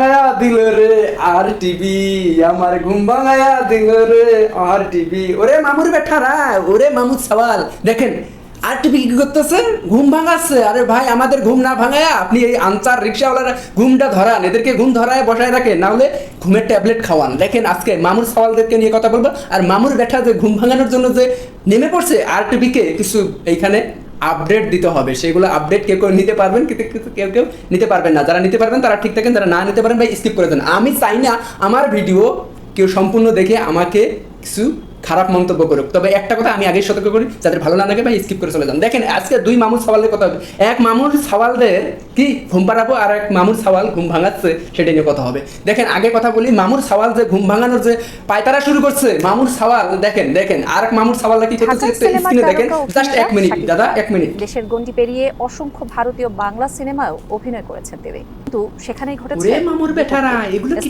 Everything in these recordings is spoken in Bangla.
ভাঙায়া দিল রে আর টিভি আমার ঘুম ভাঙায়া দিল রে আর টিভি ওরে মামুর বেঠারা ওরে মামুর সওয়াল। দেখেন আর টিভি কি করতেছে? ঘুম ভাঙাচ্ছে। আরে ভাই, আমাদের ঘুম না ভাঙায়া আপনি এই আনসার রিক্সাওয়ালারা ঘুমটা ধরান, এদেরকে ঘুম ধরায় বসায় রাখেন, না হলে ঘুমের ট্যাবলেট খাওয়ান। দেখেন, আজকে মামুর সওয়ালদেরকে নিয়ে কথা বলব, আর মামুর বেঠা যে ঘুম ভাঙানোর জন্য যে নেমে পড়ছে আর টিভিকে কিছু এইখানে আপডেট দিতে হবে। সেগুলো আপডেট কেউ কেউ নিতে পারবেন, কিন্তু কেউ কেউ নিতে পারবেন না। যারা নিতে পারবেন, তারা ঠিক থাকেন, যারা না নিতে পারেন, ভাই স্কিপ করে দেন। আমি চাই না আমার ভিডিও কেউ সম্পূর্ণ দেখে আমাকে কিছু খারাপ মন্তব্য করুক। তবে একটা কথা আমি আগেই সতর্ক করি যাদের ভালো না লাগে ভাই স্কিপ করে চলে যান। দেখেন আজকে দুই মামুর সওয়ালের কথা হবে। এক মামুর সওয়ালদের কি ঘুম পাড়াবো আর এক মামুর সওয়াল ঘুম ভাঙাচ্ছে সেটা নিয়ে কথা হবে। দেখেন আগে কথা বলি মামুর সওয়াল যে ঘুম ভাঙানোর যে পায়তারা শুরু করছে মামুর সওয়াল দেখেন দেখেন আর এক মামুর সওয়ালটা কি করতেছে স্ক্রিনে দেখেন। জাস্ট এক মিনিট দাদা এক মিনিট দেশের গণ্ডি পেরিয়ে অসংখ্য ভারতীয় বাংলা সিনেমায়ও অভিনয় করেছেন তিনি। কিন্তু সেখানেই ঘটেছে মামুর বেটারা, এগুলো কি?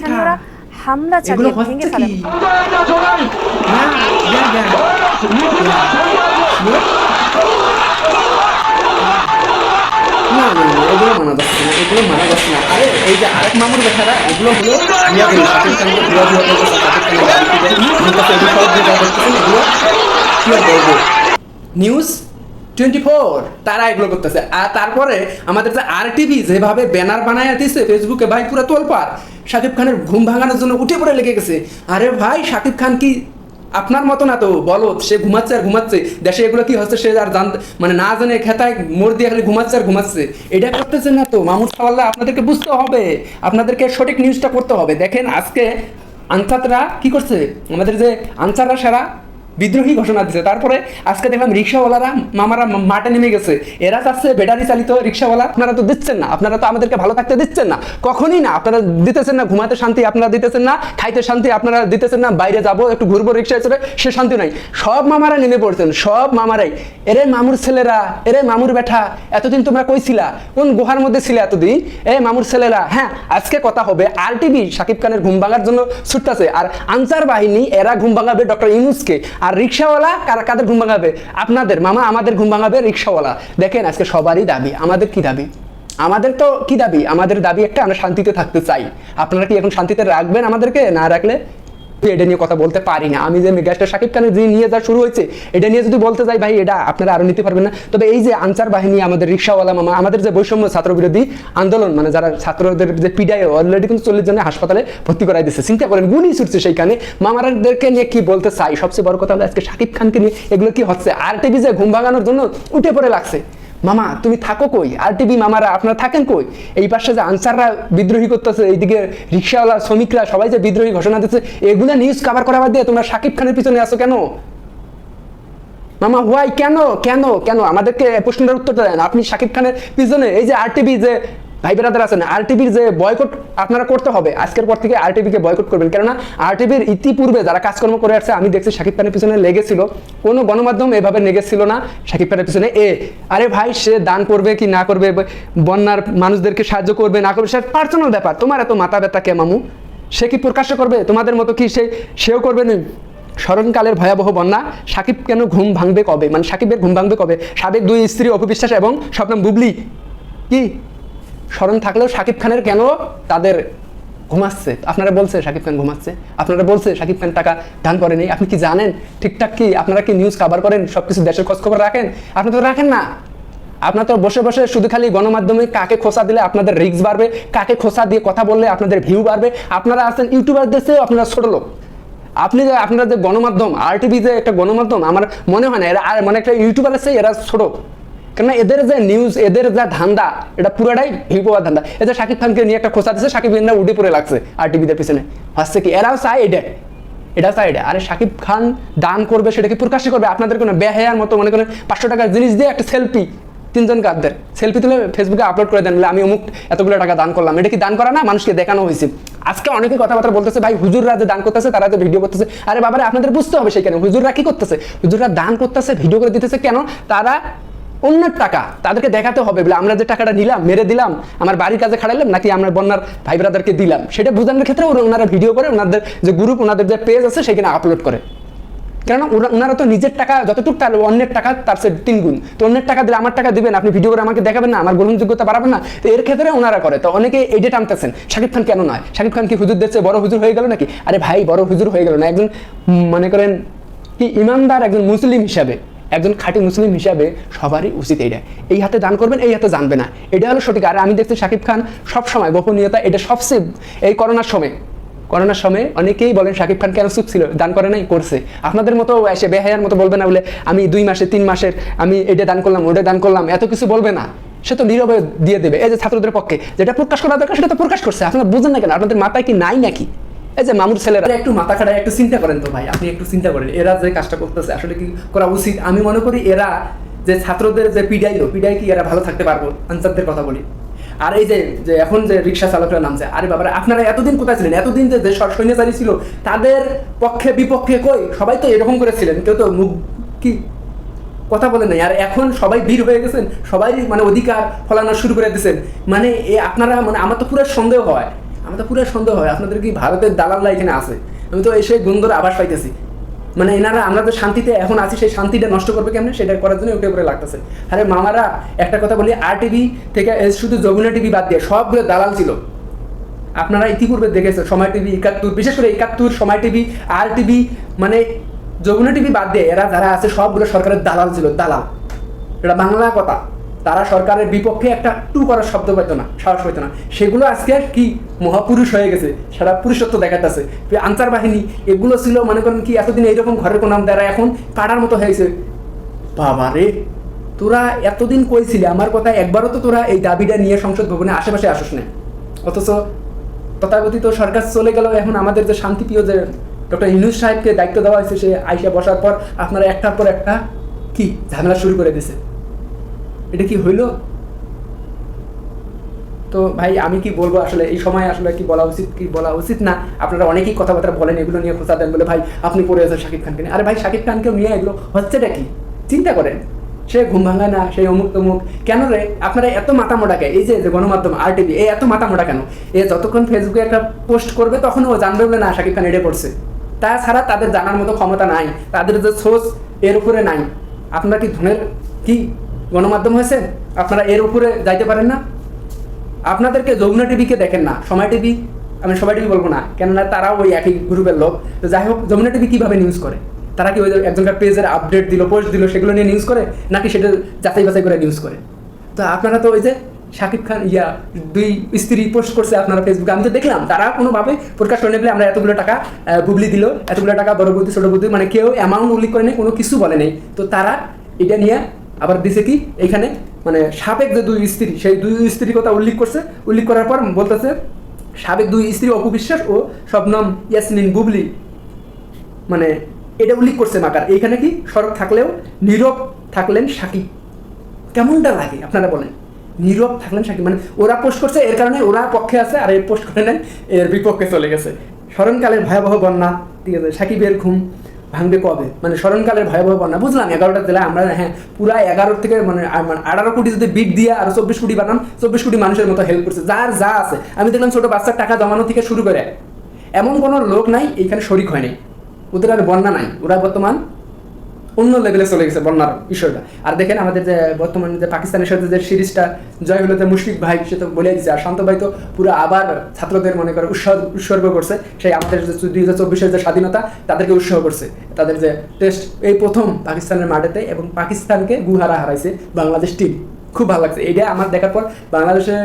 হামলা চালিয়ে ভেঙে ফেলেন এগুলো মানা যাচ্ছে না এগুলো মানা যাচ্ছে না। আরে এই যে আরেক মামুর এগুলো হলো এগুলো কি বলব? নিউজ টোয়েন্টি ফোর তারা এগুলো করতেছে। আর তারপরে আমাদের যে আর টিভি যেভাবে ব্যানার বানায় দিচ্ছে ফেসবুকে ভাই পুরো তোলপার শাকিব খানের ঘুম ভাঙানোর জন্য উঠে পড়ে লেগে গেছে। আরে ভাই, শাকিব খান কি আপনার মতো না তো? বলো, সে ঘুমাচ্ছে আর ঘুমাচ্ছে। দেশে এগুলো কি হচ্ছে সে আর জানতে মানে না জানে খেতায় মোর দিয়ে খালি ঘুমাচ্ছে আর ঘুমাচ্ছে। এটা করতেছে না তো? মামুদ সাওয়াল্লাহ আপনাদেরকে বুঝতে হবে। আপনাদেরকে সঠিক নিউজটা করতে হবে। দেখেন আজকে আনসাররা কি করছে? আমাদের যে আনসাররা সারা বিদ্রোহী ঘোষণা দিছে। তারপরে আজকে দেখলাম রিক্সাওয়ালারা মামারা মাঠে নেমে গেছে। এরা চাচ্ছে ব্যাটারি চালিত রিক্সাওয়ালা। আপনারা তো দিচ্ছেন না। আপনারা তো আমাদেরকে ভালো থাকতে দিচ্ছেন না। কখনই না। আপনারা দিতেছেন না। ঘুমাতে শান্তি আপনারা দিতেছেন না। খাইতে শান্তি আপনারা দিতেছেন না। বাইরে যাব, একটু ঘুরবো রিক্সায় চড়ে, সে শান্তি নাই। সব মামারা নেমে পড়ছেন। সব মামারাই। এরে মামুর ছেলেরা, এরে মামুর বেঠা এতদিন তোমরা কইছিলা কোন গুহার মধ্যে ছিলে এতদিন? এ মামুর ছেলেরা হ্যাঁ আজকে কথা হবে আর টিভি শাকিব খানের ঘুম ভাঙার জন্য ছুটতেছে। আর আনসার বাহিনী, এরা ঘুম ভাঙাবে ডক্টর ইউনুসকে। আর রিক্সাওয়ালা কারা কাদের ঘুম ভাঙাবে? আপনাদের, মামা আমাদের ঘুম ভাঙাবে, রিক্সাওয়ালা। দেখেন, আজকে সবারই দাবি। আমাদের কি দাবি? আমাদের তো কি দাবি? আমাদের দাবি একটা আমরা শান্তিতে থাকতে চাই। আপনারা কি এখন শান্তিতে রাখবেন আমাদেরকে? না রাখলে এটা নিয়ে কথা বলতে পারি না। আমি যে মেগাস্টার শাকিব খানের যে নিয়ে যা শুরু হয়েছে, এটা নিয়ে যদি বলতে যাই, ভাই, এটা আপনারা আরও নিতে পারবেন না। তবে এই যে আনসার বাহিনী, আমাদের রিক্সাওয়ালা মামা, আমাদের যে বৈষম্য ছাত্র বিরোধী আন্দোলন মানে যারা ছাত্রদের যে পিডায় অলরেডি কিন্তু চল্লিশ জনের হাসপাতালে ভর্তি করাই দিচ্ছে চিন্তা করেন, গুলি ছুটছে সেইখানে। মামারাদেরকে নিয়ে কি বলতে চাই? সবচেয়ে বড় কথা হলো, আজকে শাকিব খানকে নিয়ে এগুলো কি হচ্ছে? আর টিভি যে ঘুম ভাঙানোর জন্য উঠে পড়ে লাগছে। মামা, তুমি থাকো কই? আর টিভি মামারা আপনারা থাকেন কই? এই পাশে যে আনসাররা বিদ্রোহী করতেছে, এইদিকে রিক্সাওয়ালা, শ্রমিকরা, সবাই যে বিদ্রোহী ঘোষণা দিচ্ছে, এগুলো নিউজ কভার করা বাদ দিয়ে তোমরা সাকিব খানের পিছনে আসো কেন? মামা হোয়াই কেন? কেন? কেন? আমাদেরকে প্রশ্নটার উত্তরটা দেন। আপনি সাকিব খানের পিছনে, এই যে আর টিভি যে ভাই বেরাদার আছেন আর টিভির যে বয়কট আপনারা করতে হবে, আজকের পর থেকে আর টিভিকে বয়কট করবেন। কেননা আর টিভির ইতিপূর্বে যারা কাজকর্ম করে আসছে, আমি দেখছি শাকিব খানের পিছনে লেগেছিল। কোনো গণমাধ্যম এভাবে লেগেছিল না শাকিব খানের পিছনে। এ, আরে ভাই, সে দান করবে কি না করবে, বন্যার মানুষদেরকে সাহায্য করবে, না করবে, সে পার্সোনাল ব্যাপার। তোমার এত মাথা ব্যথা কে, মামু? সে কি প্রকাশ্য করবে? তোমাদের মতো কি সে, সেও করবে না? স্মরণকালের ভয়াবহ বন্যা সাকিব কেন ঘুম ভাঙবে কবে? মানে সাকিবের ঘুম ভাঙবে কবে? সাবেক দুই স্ত্রী অপবিশ্বাস এবং স্বপ্ন বুবলি, কি? স্মরণ থাকলেও সাকিব খানের কেন তাদের ঘুমাচ্ছে? আপনারা বলছে সাকিব খান ঘুমাচ্ছে? আপনারা বলছে সাকিব খান টাকা দান করেনি? আপনি কি জানেন? ঠিকঠাক কি? আপনারা কি নিউজ কভার করেন? সব কিছু দেশের খোঁজ খবর রাখেন? আপনারা তো রাখেন না। আপনার তো বসে বসে শুধু খালি গণমাধ্যমে কাকে খোসা দিলে আপনাদের রিস্ক বাড়বে? কাকে খোসা দিয়ে কথা বললে আপনাদের ভিউ বাড়বে? আপনারা আছেন ইউটিউবারদের চেয়েও আপনারা ছোট লোক। আপনি যে আপনারা যে গণমাধ্যম আর টিভি যে একটা গণমাধ্যম, আমার মনে হয় না, এরা আর মানে একটা ইউটিউবার আছে এরা ছোট। কেননা এদের যে নিউজ এদের যা ধান্দা, এটা পুরোটাই ভিউ পাওয়ার ধান্দা এদের শাকিব খানকে নিয়ে একটা খোঁচা দিচ্ছে শাকিব খানরা উঠে পড়ে লাগছে আর টিভিদের পিছনে। হচ্ছে কি? এরাও চায় এটা এটা চায় এটা আরে শাকিব খান দান করবে সেটাকে প্রকাশ করবে? আপনাদের কোনো বেহায়ার মতো মনে করেন পাঁচশো টাকার জিনিস দিয়ে একটা সেলফি তিনজন কাঁদদের। সেলফি তুলে ফেসবুকে আপলোড করে দেন বলে, আমি অমুক এতগুলো টাকা দান করলাম। এটা কি দান করা না? মানুষকে দেখানো হয়েছে। আজকে অনেকে কথাবার্তা বলতেছে, ভাই, হুজুররা যে দান করতেছে, তারা যে ভিডিও করতেছে। আরে বাবারে, আপনাদের বুঝতে হবে সেখানে, হুজুররা কি করতেছে? হুজুররা দান করতেছে ভিডিও করে দিতেছে কেন? তারা অন্যের টাকা তাদেরকে দেখাতে হবে, বলে আমরা যে টাকাটা নিলাম, মেরে দিলাম, আমার বাড়ির কাজে খাড়াইলাম, নাকি আমরা বন্যার ভাই ব্রাদারকে দিলাম, সেটা বোঝানোর ক্ষেত্রে ওরা- ওনারা ভিডিও করে, ওনাদের যে গ্রুপ ওনাদের যে পেজ আছে সেখানে আপলোড করে। কেননা ওনারা তো নিজের টাকা, যতটুকু তার অন্যের টাকা, তার সে তিন গুণ। তো অন্যের টাকা দিলে আমার টাকা দিবেন, আপনি ভিডিও করে আমাকে দেখাবেন না, আমার গ্রহণযোগ্যতা বাড়াবেন না। তো এর ক্ষেত্রে ওনারা করে। তো অনেকে এইটা টানতেছেন শাকিব খান কেন নয়? শাকিব খান কি হুজুরদের চেয়ে বড় হুজুর হয়ে গেল নাকি? আরে ভাই, বড় হুজুর হয়ে গেল না, একজন মনে করেন কি ইমানদার, একজন মুসলিম হিসাবে। একজন খাঁটি মুসলিম হিসাবে সবারই উচিত এইটা এই হাতে দান করবেন, এই হাতে জানবে না। এটা হলো সঠিক। আর আমি দেখছি শাকিব খান সব সময় গোপনীয়তা, এটা সবচেয়ে এই করোনার সময় করোনার সময় অনেকেই বলেন, শাকিব খান কেন চুপ ছিল? দান করে নাই, করছে। আপনাদের মতো এসে বেহায়ার মতো বলবে না বলে, আমি দুই মাসে, তিন মাসের, আমি এটা দান করলাম, ওটা দান করলাম। এত কিছু বলবে না। সে তো নীরবে দিয়ে দেবে। এই যে ছাত্রদের পক্ষে, যেটা প্রকাশ করা দরকার, সেটা তো প্রকাশ করছে। আপনারা বুঝেন না কেন? আপনাদের মাথায় কি নাই নাকি? এই যে মামুর ছেলেরা। একটু মাথা খাটায়, একটু চিন্তা করেন তো ভাই, আপনি একটু চিন্তা করেন। এরা যে কাজটা করতেছে, আসলে কি করা উচিত? আমি মনে করি এরা যে ছাত্রদের যে পিডাইলো পিডাই কি এরা ভালো থাকতে পারব? আনসারদের কথা বলি। আর এই যে এখন যে রিক্সা চালকরা নামছে, আরে বাবারা, আপনারা এতদিন কোথায় ছিলেন? এতদিন যে যে সৈন্যচারী ছিল, তাদের পক্ষে, বিপক্ষে কই? সবাই তো এরকম করেছিলেন কেউ তো মুখ কি কথা বলে নাই। আর এখন সবাই ভিড় হয়ে গেছেন, সবাই মানে অধিকার ফলানো শুরু করে দিয়েছেন। মানে এ আপনারা মানে আমার তো পুরো সন্দেহ হয়। আমার তো পুরো সন্দেহ হয় আপনাদের কি ভারতের দালালরা এখানে আছে? আমি তো এসে গুন্দর আভাস পাইতেছি। মানে এনারা, আমরা তো শান্তিতে এখন আছি, সেই শান্তিটা নষ্ট করবে কেমন? সেটা করার জন্য উঠে পড়ে লাগতেছে। আরে মামারা, একটা কথা বলি আর টিভি থেকে শুধু যমুনা টিভি বাদ দিয়ে সবগুলো দালাল ছিল। আপনারা ইতিপূর্বে দেখেছেন সময় টিভি একাত্তর, বিশেষ করে একাত্তর, সময় টিভি আর টিভি মানে যমুনা টিভি বাদ দিয়ে এরা যারা আছে, সবগুলো সরকারের দালাল ছিল, দালাল। এটা বাংলা কথা। তারা সরকারের বিপক্ষে একটা টু করার শব্দ পাইতো না সাহস পাইতো না। সেগুলো আজকে কি মহাপুরুষ হয়ে গেছে সারা পুরুষত্ব দেখাতেছে আনসার বাহিনী এগুলো ছিল মনে করেন কি এতদিন এইরকম ঘরের কোনো নাম দ্বারা এখন পাড়ার মতো হয়েছে। বাবা রে। তোরা এতদিন কইছিলি আমার কথা একবারও তো তোরা এই দাবিটা নিয়ে সংসদ ভবনে আশেপাশে আসিস না অথচ তথাকথিত সরকার চলে গেল এখন আমাদের যে শান্তিপ্রিয় যে ডক্টর ইনুস সাহেবকে দায়িত্ব দেওয়া হয়েছে সে আইসা বসার পর আপনারা একটার পর একটা কি ঝামেলা শুরু করে দিছে এটা কি হইল? তো ভাই, আমি কি বলব আসলে, এই সময় আসলে কি বলা উচিত, কি বলা উচিত না? আপনারা অনেকেই কথাবার্তা বলেন, এগুলো নিয়ে খোঁচা দেন বলে, ভাই, আপনি পড়ে আছেন শাকিব খানকে আরে ভাই, শাকিব খানকেও নিয়ে এগুলো হচ্ছেটা কি? চিন্তা করেন। সে ঘুম ভাঙায় না সেই অমুক তমুক। কেন রে? আপনারা এত মাথা মোটাকে এই যে গণমাধ্যম আর টিভি এই এত মাথা মোটা কেন? এ যতক্ষণ ফেসবুকে একটা পোস্ট করবে, তখন ও জানবে বলে, না, শাকিব খান এড়ে পড়ছে। তাছাড়া তাদের জানার মতো ক্ষমতা নাই। তাদের যে সোর্স এর উপরে নাই। আপনারা কি ধনের, কি গণমাধ্যম হয়েছে, আপনারা এর উপরে যাইতে পারেন না। আপনাদেরকে যমুনা টিভিকে দেখেন না, সময় টিভি, আমি সবাই টিভি বলব না, কেননা তারাও ওই একই গ্রুপের লোক। তো যাই হোক, যমুনা টিভি কীভাবে নিউজ করে? তারা কি ওই একজনকার পেজের আপডেট দিল পোস্ট দিল, সেগুলো নিয়ে নিউজ করে, নাকি সেটা যাচাই বাছাই করে নিউজ করে? তো আপনারা তো ওই যে শাকিব খান ইয়া, দুই স্ত্রী পোস্ট করছে আপনারা ফেসবুকে আমি তো দেখলাম, তারা কোনোভাবে প্রকাশ করে নেবে আমরা এতগুলো টাকা বুবলি দিল, এতগুলো টাকা, বড় বুদ্ধি, ছোট বুদ্ধি মানে কেউ অ্যামাউন্ট উল্লেখ করে নেই, কোনো কিছু বলে নেই। তো তারা এটা নিয়ে আবার দিছে কি? এখানে মানে সাবেক যে দুই স্ত্রী, সেই দুই স্ত্রীর কথা উল্লেখ করছে। উল্লেখ করার পর বলতেছে, সাবেক দুই স্ত্রী অপু বিশ্বাস ও শবনম ইয়াসমিন বুবলি। মানে এটা উল্লেখ করছে মাকার। এইখানে কি? সড়ক থাকলেও নীরব থাকলেন সাকিব। কেমনটা লাগে, আপনারা বলেন? নীরব থাকলেন সাকিব। মানে ওরা পোস্ট করছে, এর কারণে ওরা পক্ষে আছে আর এর পোস্ট করে নেন এর বিপক্ষে চলে গেছে। স্মরণকালের ভয়াবহ বন্যা, ঠিক আছে, সাকিবের ঘুম। ভাঙবে কবে? মানে স্মরণকালের ভয়াবহ বন্যা। বুঝলাম, এগারোটা জেলায় আমরা হ্যাঁ পুরা এগারো থেকে মানে মানে আঠারো কোটি যদি বিট দিয়ে আরও চব্বিশ কোটি বানান, চব্বিশ কোটি মানুষের মতো হেল্প করছে। যার যা আছে। আমি দেখলাম ছোট বাচ্চার টাকা জমানো থেকে শুরু করে। এমন কোনো লোক নাই, এখানে শরিক হয় নাই ওদের আর বন্যা নাই। ওরা বর্তমান অন্য লেভেলে চলে গেছে বন্যার বিষয়টা। আর দেখেন আমাদের যে বর্তমানে যে পাকিস্তানের সাথে যে সিরিজটা জয় হলো যে মুশফিক ভাই, সে তো বলে দিচ্ছে আর শান্ত ভাই তো পুরো আবার ছাত্রদের মনে করে উৎসর্গ করছে। সেই আমাদের যে দুই হাজার চব্বিশের যে স্বাধীনতা, তাদেরকে উৎসাহ করছে। তাদের যে টেস্ট এই প্রথম পাকিস্তানের মাঠেতে এবং পাকিস্তানকে গুহারা হারাইছে বাংলাদেশ টিম খুব ভালো লাগছে। এটা আমার দেখার পর বাংলাদেশের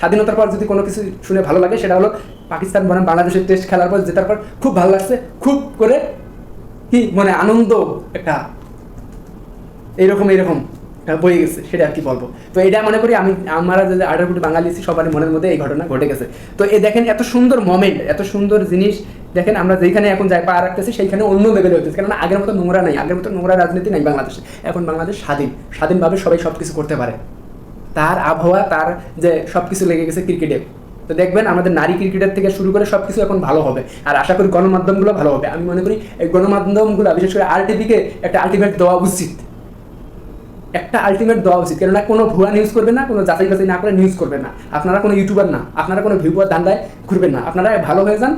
স্বাধীনতার পর যদি কোনো কিছু শুনে ভালো লাগে, সেটা হলো পাকিস্তান বনাম বাংলাদেশের টেস্ট খেলার পর জেতার পর খুব ভালো লাগছে। খুব করে কি মানে আনন্দ একটা, এইরকম এইরকম বয়ে গেছে, সেটা আর কি বলব। তো এটা মনে করি আমি, আমরা যে আঠারো কোটি বাঙালি সবার মনের মধ্যে এই ঘটনা ঘটে গেছে। তো এ দেখেন, এত সুন্দর মোমেন্ট এত সুন্দর জিনিস, দেখেন আমরা যেখানে এখন যাই পা রাখতেছি, সেইখানে অন্য লেভেলে হতেছে কেননা আগের মতো নোংরা নাই, আগের মতো নোংরা রাজনীতি নাই বাংলাদেশে। এখন বাংলাদেশ স্বাধীন, স্বাধীনভাবে সবাই সব কিছু করতে পারে। তার আবহাওয়া, তার যে সব কিছু লেগে গেছে ক্রিকেটে তো দেখবেন আমাদের নারী ক্রিকেটের থেকে শুরু করে সব কিছু এখন ভালো হবে। আর আশা করি গণমাধ্যমগুলো ভালো হবে। আমি মনে করি এই গণমাধ্যমগুলো, বিশেষ করে আর টিভিকে একটা আলটিমেট দেওয়া উচিত। একটা আলটিমেট দেওয়া উচিত। কেননা কোনো ভুয়া নিউজ করবে না, কোনো যাচাই বাছাই না করে নিউজ করবে না। আপনারা কোনো ইউটিউবার না, আপনারা কোনো ভিউয়ার দান্দায় ঘুরবেন না। আপনারা ভালো হয়ে যান।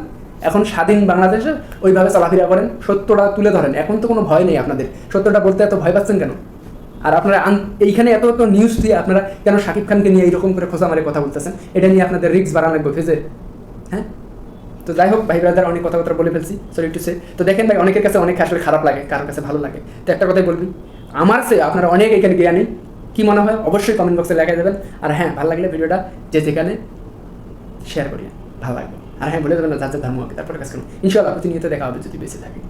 এখন স্বাধীন বাংলাদেশে ওইভাবে চলাফেরা করেন, সত্যটা তুলে ধরেন। এখন তো কোনো ভয় নেই আপনাদের। সত্যটা বলতে এত ভয় পাচ্ছেন কেন? আর আপনারা এইখানে এত এত নিউজ দিয়ে আপনারা কেন শাকিব খানকে নিয়ে এইরকম করে খোঁজা মারে কথা বলতেছেন? এটা নিয়ে আপনাদের রিস্ক বাড়ানো লাগবে ফেজে হ্যাঁ? তো যাই হোক, ভাই ব্রাদার অনেক কথাবার্তা বলে ফেলছি সরি টু সে তো দেখেন ভাই, অনেকের কাছে অনেক আসলে খারাপ লাগে, কারোর কাছে ভালো লাগে। তো একটা কথাই বলবি, আমার সে আপনারা অনেক এখানে জ্ঞানী। কি মনে হয়? অবশ্যই কমেন্ট বক্সে লেখাই দেবেন। আর হ্যাঁ ভালো লাগলে ভিডিওটা যে যেখানে শেয়ার করি ভালো লাগবে। আর হ্যাঁ বলে দেবেন না, যার ধর্ম হবে তারপরে কাজ করুন। ইনশাল্লাহ প্রতিনিয়ত দেখা হবে যদি বেঁচে থাকে।